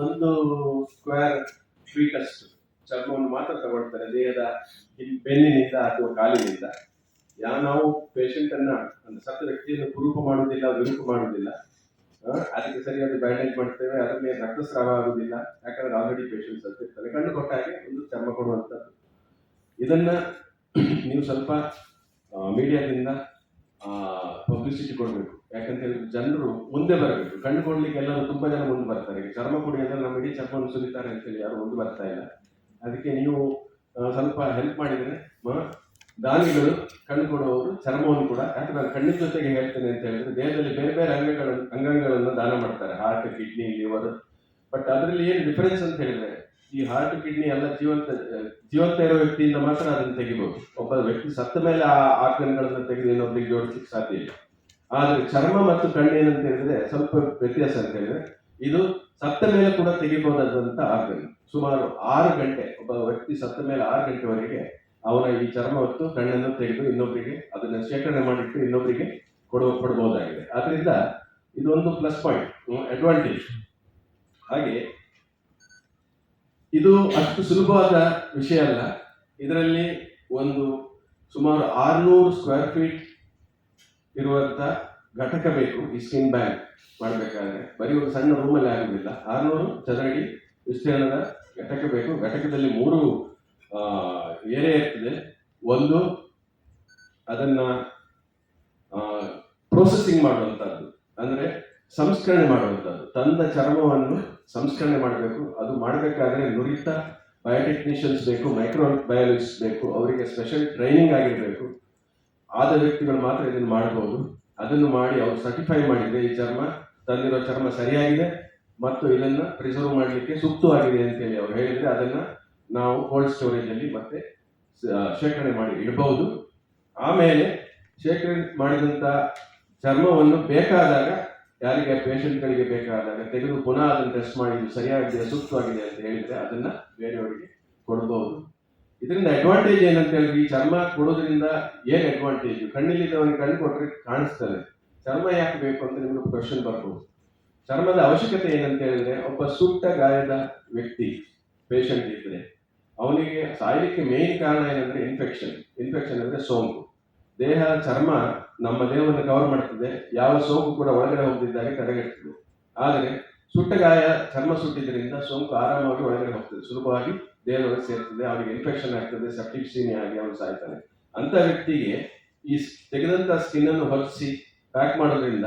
ಒಂದು square feet ಚರ್ಮವನ್ನು ಮಾತ್ರ ತಗೊಳ್ತಾರೆ, ದೇಹದ ಬೆನ್ನಿನಿಂದ ಅಥವಾ ಕಾಲಿನಿಂದ. ಯಾವ ನಾವು ಪೇಷಂಟ್ ಅನ್ನ ಸತ್ತ ವ್ಯಕ್ತಿಯನ್ನು ಕುರೂಪ ಮಾಡುವುದಿಲ್ಲ, ವಿರೂಪ ಮಾಡುವುದಿಲ್ಲ. ಅದಕ್ಕೆ ಸರಿಯಾದ ಬ್ಯಾಂಡೇಜ್ ಮಾಡ್ತೇವೆ ಅದರಲ್ಲಿ ರಕ್ತಸ್ರಾವ ಆಗುವುದಿಲ್ಲ. ಯಾಕಂದ್ರೆ ಆಲ್ರೆಡಿ ಪೇಷಂಟ್ ಸತ್ತಿರ್ತಾರೆ ಕಣ್ಣು ಕೊಟ್ಟ ಹಾಗೆ ಒಂದು ಚರ್ಮ ಕೊಡುವಂಥದ್ದು. ಇದನ್ನ ನೀವು ಸ್ವಲ್ಪ ಮೀಡಿಯಾದಿಂದ ಕೊಡಬೇಕು. ಯಾಕಂತ ಹೇಳಿದ್ರೆ ಜನರು ಮುಂದೆ ಬರಬೇಕು. ಕಣ್ಣು ಕೊಡ್ಲಿಕ್ಕೆ ಎಲ್ಲರೂ ತುಂಬಾ ಜನ ಮುಂದೆ ಬರ್ತಾರೆ. ಚರ್ಮ ಕುಡಿಯೋದ್ರೆ ನಮ್ಮ ಇಡೀ ಚರ್ಮವನ್ನು ಸುಲಿತಾರೆ ಅಂತೇಳಿ ಯಾರು ಮುಂದೆ ಬರ್ತಾ ಇಲ್ಲ. ಅದಕ್ಕೆ ನೀವು ಸ್ವಲ್ಪ ಹೆಲ್ಪ್ ಮಾಡಿದರೆ ದಾನಿಗಳು ಕಣ್ಣು ಕೊಡುವವರು ಚರ್ಮವನ್ನು ಕೂಡ, ಯಾಕಂದ್ರೆ ನಾನು ಕಣ್ಣಿನ ಜೊತೆಗೆ ಹೇಳ್ತೇನೆ ಅಂತ ಹೇಳಿದ್ರೆ ದೇಹದಲ್ಲಿ ಬೇರೆ ಬೇರೆ ಅಂಗಗಳನ್ನು ಅಂಗಾಂಗಗಳನ್ನು ದಾನ ಮಾಡ್ತಾರೆ. ಹಾರ್ಟ್ ಕಿಡ್ನಿ ಲಿವರ್ ಬಟ್ ಅದರಲ್ಲಿ ಏನು ಡಿಫರೆನ್ಸ್ ಅಂತ ಹೇಳಿದ್ರೆ, ಈ ಹಾರ್ಟ್ ಕಿಡ್ನಿ ಎಲ್ಲ ಜೀವಂತ ಜೀವಂತ ಇರೋ ವ್ಯಕ್ತಿಯಿಂದ ಮಾತ್ರ ಅದನ್ನು ತೆಗಿಬಹುದು ಒಬ್ಬ ವ್ಯಕ್ತಿ ಸತ್ತ ಮೇಲೆ ಆ ಆರ್ಗನ್ಗಳನ್ನು ತೆಗೆದು ಇನ್ನೊಬ್ಬರಿಗೆ ಜೋಡಿಸಲಿಕ್ಕೆ ಸಾಧ್ಯ ಇಲ್ಲ. ಆದ್ರೆ ಚರ್ಮ ಮತ್ತು ಕಣ್ಣು ಏನಂತ ಹೇಳಿದ್ರೆ ಸ್ವಲ್ಪ ವ್ಯತ್ಯಾಸ ಅಂತ ಹೇಳಿದ್ರೆ ಇದು ಸತ್ತ ಮೇಲೆ ಕೂಡ ತೆಗಿಬಹುದಾದಂತ ಆರ್ಗನ್. ಸುಮಾರು ಆರು ಗಂಟೆ, ಒಬ್ಬ ವ್ಯಕ್ತಿ ಸತ್ತ ಮೇಲೆ ಆರು ಗಂಟೆವರೆಗೆ ಅವನ ಈ ಚರ್ಮ ಹೊತ್ತು ಕಣ್ಣನ್ನು ತೆಗೆದು ಇನ್ನೊಬ್ಬರಿಗೆ ಅದನ್ನ ಶೇಖರಣೆ ಮಾಡಿಟ್ಟು ಇನ್ನೊಬ್ಬರಿಗೆ ಕೊಡುವ, ಕೊಡಬಹುದಾಗಿದೆ. ಆದ್ರಿಂದ ಇದೊಂದು ಪ್ಲಸ್ ಪಾಯಿಂಟ್ ಅಡ್ವಾಂಟೇಜ್ ಹಾಗೆ ಇದು ಅಷ್ಟು ಸುಲಭವಾದ ವಿಷಯ ಅಲ್ಲ. ಇದರಲ್ಲಿ ಒಂದು ಸುಮಾರು ಆರುನೂರು ಸ್ಕ್ವೇರ್ ಫೀಟ್ ಇರುವಂತ ಘಟಕ ಬೇಕು ಈ ಸ್ಕಿನ್ ಬ್ಯಾಂಕ್ ಮಾಡಬೇಕಾದ್ರೆ. ಬರೀ ಒಂದು ಸಣ್ಣ ರೂಮಲ್ಲಿ ಆಗುದಿಲ್ಲ. ಆರುನೂರು ಚದರಡಿ ವಿಸ್ತೀರ್ಣದ ಘಟಕ ಬೇಕು. ಘಟಕದಲ್ಲಿ ಮೂರು ಏರಿಯಾ ಇರ್ತದೆ. ಒಂದು ಅದನ್ನ ಪ್ರೊಸೆಸಿಂಗ್ ಮಾಡುವಂಥದ್ದು ಅಂದ್ರೆ ಸಂಸ್ಕರಣೆ ಮಾಡುವಂಥದ್ದು ತಂದ ಚರ್ಮವನ್ನು ಸಂಸ್ಕರಣೆ ಮಾಡಬೇಕು. ಅದು ಮಾಡಬೇಕಾದ್ರೆ ನುರಿತ ಬಯೋಟೆಕ್ನಿಷಿಯನ್ಸ್ ಬೇಕು ಮೈಕ್ರೋ ಬಯಾಲಜಿಸ್ಟ್ ಬೇಕು. ಅವರಿಗೆ ಸ್ಪೆಷಲ್ ಟ್ರೈನಿಂಗ್ ಆಗಿರಬೇಕು. ಆದ ವ್ಯಕ್ತಿಗಳು ಮಾತ್ರ ಇದನ್ನು ಮಾಡಬಹುದು. ಅದನ್ನು ಮಾಡಿ ಅವರು ಸರ್ಟಿಫೈ ಮಾಡಿದ್ರೆ ಈ ಚರ್ಮ ತಂದಿರೋ ಚರ್ಮ ಸರಿಯಾಗಿದೆ ಮತ್ತು ಇದನ್ನ ಪ್ರಿಸರ್ವ್ ಮಾಡಲಿಕ್ಕೆ ಸೂಕ್ತವಾಗಿದೆ ಅಂತೇಳಿ ಅವರು ಹೇಳಿದ್ರೆ ಅದನ್ನ ನಾವು ಕೋಲ್ಡ್ ಸ್ಟೋರೇಜ್ ಅಲ್ಲಿ ಮತ್ತೆ ಶೇಖರಣೆ ಮಾಡಿ ಇಡಬಹುದು. ಆಮೇಲೆ ಶೇಖರಣೆ ಮಾಡಿದಂತ ಚರ್ಮವನ್ನು ಬೇಕಾದಾಗ ಯಾರಿಗೆ ಪೇಷಂಟ್ಗಳಿಗೆ ಬೇಕಾದಾಗ ತೆಗೆದು ಪುನಃ ಅದನ್ನು ಟೆಸ್ಟ್ ಮಾಡಿ ಸರಿಯಾಗಿದೆ, ಸೂಕ್ತವಾಗಿದೆ ಅಂತ ಹೇಳಿದ್ರೆ ಅದನ್ನ ಬೇರೆಯವರಿಗೆ ಕೊಡಬಹುದು. ಇದರಿಂದ ಅಡ್ವಾಂಟೇಜ್ ಏನಂತ ಹೇಳಿದ್ರೆ ಈ ಚರ್ಮ ಕೊಡೋದ್ರಿಂದ ಏನ್ ಅಡ್ವಾಂಟೇಜ್ ಕಣ್ಣಿಲ್ಲಿದ್ದವನಿಗೆ ಕಣ್ಣು ಕೊಟ್ಟರೆ ಕಾಣಿಸ್ತದೆ ಚರ್ಮ ಯಾಕೆ ಬೇಕು ಅಂತ ನಿಮ್ಗೆ ಕ್ವಶನ್ ಬರ್ಬೋದು. ಚರ್ಮದ ಅವಶ್ಯಕತೆ ಏನಂತ ಹೇಳಿದ್ರೆ ಒಬ್ಬ ಸುಟ್ಟ ಗಾಯದ ವ್ಯಕ್ತಿ ಪೇಷಂಟ್ ಇದ್ರೆ ಅವನಿಗೆ ಸಾಯಲಿಕ್ಕೆ ಮೇನ್ ಕಾರಣ ಏನಂದ್ರೆ ಇನ್ಫೆಕ್ಷನ್ ಇನ್ಫೆಕ್ಷನ್ ಅಂದ್ರೆ ಸೋಂಕು. ದೇಹ, ಚರ್ಮ ನಮ್ಮ ದೇಹವನ್ನು ಕವರ್ ಮಾಡ್ತದೆ. ಯಾವ ಸೋಂಕು ಕೂಡ ಒಳಗಡೆ ಹೋಗದಿದ್ದಾಗ ತಡೆಗಟ್ಟುತ್ತದೆ ಆದರೆ ಸುಟ್ಟ ಗಾಯ, ಚರ್ಮ ಸುಟ್ಟಿದ್ದರಿಂದ ಸೋಂಕು ಆರಾಮಾಗಿ ಒಳಗಡೆ ಹೋಗ್ತದೆ. ಸುಲಭವಾಗಿ ದೇಹದೊಳಗೆ ಸೇರ್ತದೆ ಅವನಿಗೆ ಇನ್ಫೆಕ್ಷನ್ ಆಗ್ತದೆ ಸೆಪ್ಟಿಕ್ ಸೀನಿ ಆಗಿ ಅವನು ಸಾಯ್ತಾನೆ. ಅಂತ ವ್ಯಕ್ತಿಗೆ ಈ ತೆಗೆದಂತ ಸ್ಕಿನ್ ಅನ್ನು ಹೊಲಿಸಿ ಪ್ಯಾಕ್ ಮಾಡೋದ್ರಿಂದ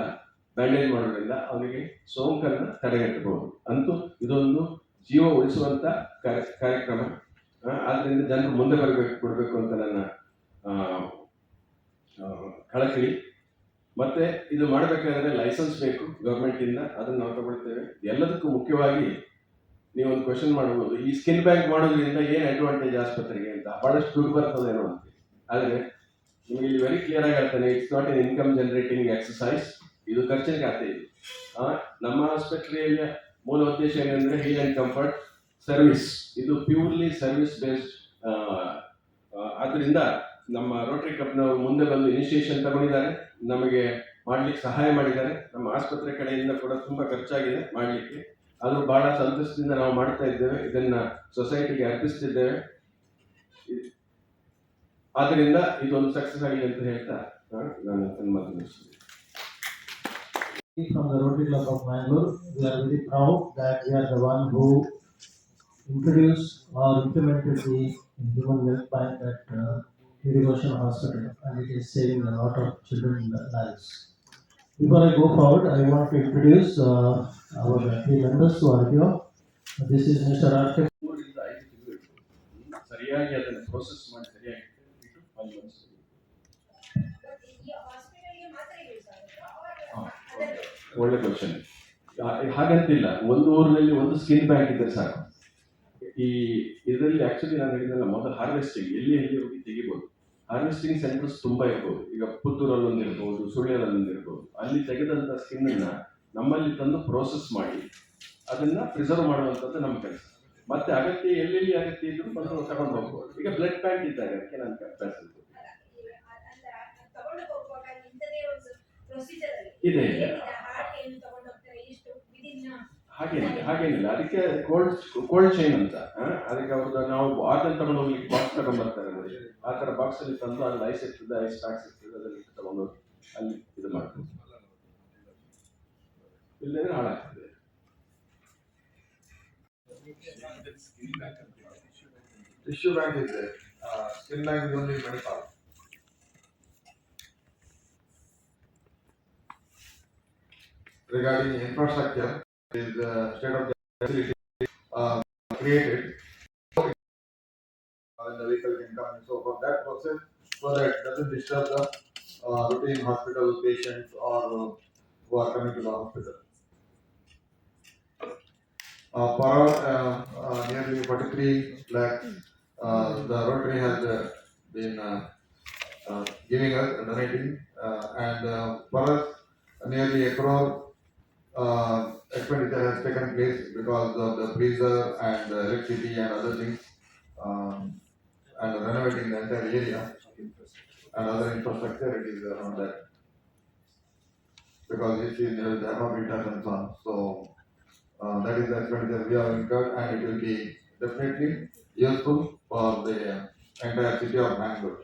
ಬ್ಯಾಂಡೇಜ್ ಮಾಡೋದ್ರಿಂದ ಅವನಿಗೆ ಸೋಂಕನ್ನು ತಡೆಗಟ್ಟಬಹುದು. ಅಂತೂ ಇದೊಂದು ಜೀವ ಉಳಿಸುವಂತ ಕಾರ್ಯ- ಕಾರ್ಯಕ್ರಮ. ಆದ್ರಿಂದ ಜನರು ಮುಂದೆ ಬರಬೇಕು, ಕೊಡಬೇಕು ಅಂತ ನನ್ನ ಕಳಕಳಿ. ಮತ್ತೆ ಇದು ಮಾಡಬೇಕಾದ್ರೆ ಲೈಸೆನ್ಸ್ ಬೇಕು ಗೌರ್ಮೆಂಟ್ ಇಂದ ಅದನ್ನ ನಾವು ತಗೊಳ್ತೇವೆ. ಎಲ್ಲದಕ್ಕೂ ಮುಖ್ಯವಾಗಿ ನೀವು ಒಂದು ಕ್ವಶನ್ ಮಾಡಬಹುದು ಈ ಸ್ಕಿನ್ ಬ್ಯಾಂಕ್ ಮಾಡೋದ್ರಿಂದ ಏನು ಅಡ್ವಾಂಟೇಜ್ ಆಸ್ಪತ್ರೆಗೆ ಅಂತ ಬಹಳಷ್ಟು ದುಡ್ಡು ಬರ್ತದೇನೋ ಅಂತ. ಆದರೆ ನಿಮಗೆ ಇಲ್ಲಿ ವೆರಿ ಕ್ಲಿಯರ್ ಆಗಿ ಹೇಳ್ತಾನೆ it's not an income generating exercise ಇದು ಖರ್ಚಿನ ಖಾತೆ ಇದು. ನಮ್ಮ ಆಸ್ಪತ್ರೆಯಲ್ಲಿ ಮೂಲ ಉದ್ದೇಶ ಏನಂದ್ರೆ ಹೀಲ್ ಅಂಡ್ ಕಂಫರ್ಟ್ ಸರ್ವಿಸ್ ಇದು ಪ್ಯೂರ್ಲಿ ಸರ್ವಿಸ್ ಬೇಸ್ಡ್ ಆದ್ರಿಂದ ನಮ್ಮ ರೋಟರಿ ಕ್ಲಬ್ನವರು ಮುಂದೆ ಬಂದು ಇನಿಷಿಯೇಷನ್ ತಗೊಂಡಿದ್ದಾರೆ. ನಮಗೆ ಮಾಡ್ಲಿಕ್ಕೆ ಸಹಾಯ ಮಾಡಿದ್ದಾರೆ. ನಮ್ಮ ಆಸ್ಪತ್ರೆ ಕಡೆಯಿಂದ ಕೂಡ ತುಂಬಾ ಖರ್ಚಾಗಿದೆ ಮಾಡ್ಲಿಕ್ಕೆ. ಅದು ಬಹಳ ಸಂತಸದಿಂದ ನಾವು ಮಾಡ್ತಾ ಇದ್ದೇವೆ ಇದನ್ನ ಸೊಸೈಟಿಗೆ ಅರ್ಪಿಸ್ತಿದ್ದೇವೆ ಆದ್ದರಿಂದ ಇದೊಂದು ಸಕ್ಸಸ್ ಆಗಿದೆ ಅಂತ ಹೇಳ್ತಾ ನಾನು ನನ್ನ ಮಾತನ್ನು from the Rotary Club of Mangalore, we are very proud that we are the one who introduced or implemented the human milk bank at uh, Irrigation Hospital and it is saving a lot of children lives. Before I go forward, I want to introduce uh, our three members who are here. This is Mr. ಹ್ಮ್, ಸರಿಯಾಗಿ ಅದನ್ನು process ಮಾಡಿ ಸರಿಯಾಗಿ ಇಟ್ಟು ಒಳ್ಳೆ question ಹಾಗಂತಿಲ್ಲ ಒಂದು ಊರಿನಲ್ಲಿ ಒಂದು skin bank ಇದೆ ಸಾಕು. ಈ ಇದರಲ್ಲಿ ಆಕ್ಚುಲಿ ನಾನು ಹೇಳಿದ ಮೊದಲು ಹಾರ್ವೆಸ್ಟಿಂಗ್ ಎಲ್ಲಿ ಎಲ್ಲಿ ಹೋಗಿ ತೆಗಿಬೋದು. ಹಾರ್ವೆಸ್ಟಿಂಗ್ ಸೆಂಟರ್ಸ್ ತುಂಬಾ ಇರ್ಬೋದು. ಈಗ ಪುತ್ತೂರಲ್ಲಿ ಒಂದು ಇರ್ಬೋದು ಸುಳ್ಯದಲ್ಲಿ ಒಂದು ಇರ್ಬೋದು ಅಲ್ಲಿ ತೆಗೆದಂತ ಸ್ಕಿನ್ ಅನ್ನ ನಮ್ಮಲ್ಲಿ ತಂದು ಪ್ರೋಸೆಸ್ ಮಾಡಿ, ಅದನ್ನ ಪ್ರಿಸರ್ವ್ ಮಾಡುವಂಥದ್ದು ನಮ್ಮ ಕೆಲಸ. ಮತ್ತೆ ಅಗತ್ಯ ಎಲ್ಲೆಲ್ಲಿ ಅಗತ್ಯ ಇದ್ರು ಬಂದು ತಗೊಂಡು ಹೋಗ್ಬೋದು. ಈಗ ಬ್ಲಡ್ ಬ್ಯಾಂಕ್ ಇದ್ದಾಗ ಅದಕ್ಕೆ ನನ್ನ ಕೆಲಸ ಇದೆ ಹಾಗೇನಿಲ್ಲ ಹಾಗೇನಿಲ್ಲ. ಅದಕ್ಕೆ ಕೋಲ್ಡ್ ಕೋಲ್ಡ್ ಚೈನ್ ಅಂತ ಅದಕ್ಕೆ ಅವ್ರದ್ದು ನಾವು ಆತಲ್ಲಿ ತಗೊಂಡು ಹೋಗಿ ಬಾಕ್ಸ್ ತಗೊಂಡ್ಬರ್ತಾರೆ ನೋಡಿ. ಆ ಥರ ಬಾಕ್ಸ್ ಅಲ್ಲಿ ತಂದು ಅಲ್ಲಿ ಐಸ್ ಇರ್ತದೆ ಐಸ್ ಸ್ಟಾಕ್ಸ್ ಇರ್ತದೆ ಅದರಲ್ಲಿ ತಗೊಂಡು ಅಲ್ಲಿ ಇದು ಮಾಡ್ತೀವಿ ಇಲ್ಲದ್ರೆ ಹಾಳಾಗ್ತದೆ Tissue bank is there, uh, skin bank is only Manipal. Regarding infrastructure, is uh, state of the facility, uh, created. Uh, the vehicle can come, so for that process, so that it doesn't disturb the, uh, routine hospital patients or uh, who are coming to the hospital. For our, uh, uh, nearly forty-three lakh the Rotary has uh, been uh, uh, giving us, donating, and for us, nearly a crore expenditure has taken place because of the freezer and electricity and other things, um, and renovating the entire area and other infrastructure, it is around that. Because this is the habitat and so on, so that is the expenditure we have incurred, and it will be definitely useful for the entire city of Bangalore.